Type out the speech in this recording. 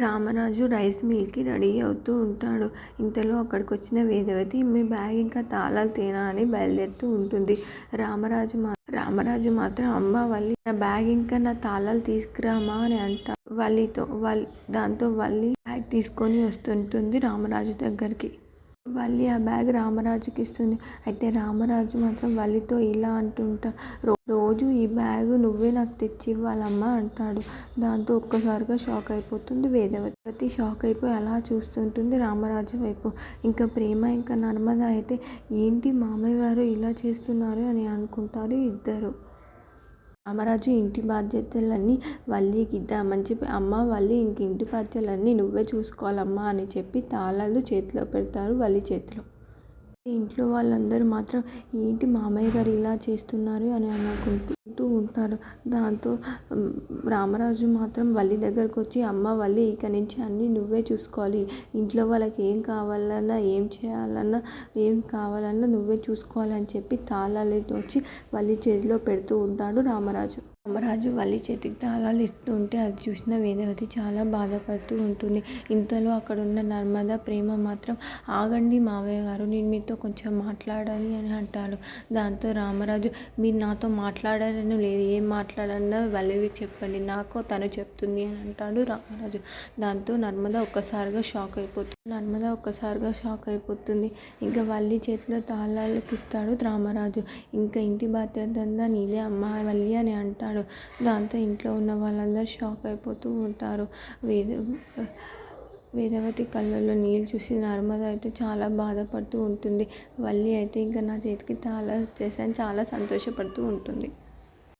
Ramaraju rice మిల్కి ready అవుతూ ఉంటాడు. ఇంతలో అక్కడికి వచ్చిన వేదవతి మీ బ్యాగ్ ఇంకా తాళాలు తేనా అని బయలుదేరుతూ ఉంటుంది. రామరాజు మా రామరాజు మాత్రం అమ్మ వల్లి నా బ్యాగ్ ఇంకా నా తాళాలు తీసుకురామా అని అంట. వల్లితో వల్ దాంతో వల్లి బ్యాగ్ తీసుకొని వస్తుంటుంది రామరాజు దగ్గరికి. వల్లి ఆ బ్యాగ్ రామరాజుకి ఇస్తుంది. అయితే రామరాజు మాత్రం వల్లితో ఇలా అంటుంటా రోజు ఈ బ్యాగ్ నువ్వే నాకు తెచ్చి ఇవ్వాలమ్మా అంటాడు. దాంతో ఒక్కసారిగా షాక్ అయిపోతుంది వేదవతి. షాక్ అయిపోయి అలా చూస్తుంటుంది రామరాజు వైపు. ఇంకా ప్రేమ ఇంకా నర్మద అయితే ఏంటి మామయ్య వారు ఇలా చేస్తున్నారు అని అనుకుంటారు ఇద్దరు. రామరాజు ఇంటి బాధ్యతలన్నీ వల్లికిద్దామని చెప్పి అమ్మ వల్లి ఇంక ఇంటి బాధ్యతలన్నీ నువ్వే చూసుకోవాలమ్మా అని చెప్పి తాళాలు చేతిలో పెడతారు వల్లి చేతిలో. ఇంట్లో వాళ్ళందరూ మాత్రం ఏంటి మామయ్య గారు ఇలా చేస్తున్నారు? అని అనుకుంటూ ఉంటారు. దాంతో రామరాజు మాత్రం వల్లి దగ్గరకు వచ్చి అమ్మ వల్లి ఇక నుంచి అన్నీ నువ్వే చూసుకోవాలి. ఇంట్లో వాళ్ళకి ఏం కావాలన్నా ఏం చేయాలన్నా ఏం కావాలన్నా నువ్వే చూసుకోవాలని చెప్పి తాళాలు వచ్చి వల్లి చేతిలో పెడుతూ ఉంటాడు రామరాజు. రామరాజు వల్లి చేతికి తాళాలు ఇస్తుంటే అది చూసిన వేదవతి చాలా బాధపడుతూ ఉంటుంది. ఇంతలో అక్కడున్న నర్మద ప్రేమ మాత్రం ఆగండి మావయ్య గారు నేను మీతో కొంచెం మాట్లాడాలి అని అంటారు దాంతో రామరాజు మీరు నాతో మాట్లాడాలని లేదు ఏం మాట్లాడన్నా వల్లివి చెప్పండి నాకు తను చెప్తుంది అని అంటాడు రామరాజు. దాంతో నర్మద ఒక్కసారిగా షాక్ అయిపోతుంది నర్మద ఒక్కసారిగా షాక్ అయిపోతుంది. ఇంకా వల్లి చేతిలో తాళాలకి ఇస్తాడు రామరాజు ఇంకా ఇంటి బాధ్యత అంతా నీదే అమ్మ వల్లి అని అంటాడు. దాంతో ఇంట్లో ఉన్న వాళ్ళందరూ షాక్ అయిపోతూ ఉంటారు. వేద వేదవతి కళ్ళల్లో నీళ్ళు చూసి నర్మద అయితే చాలా బాధపడుతూ ఉంటుంది. వల్లి అయితే ఇంకా నా చేతికి తాళాలు చేసాను చాలా సంతోషపడుతూ ఉంటుంది.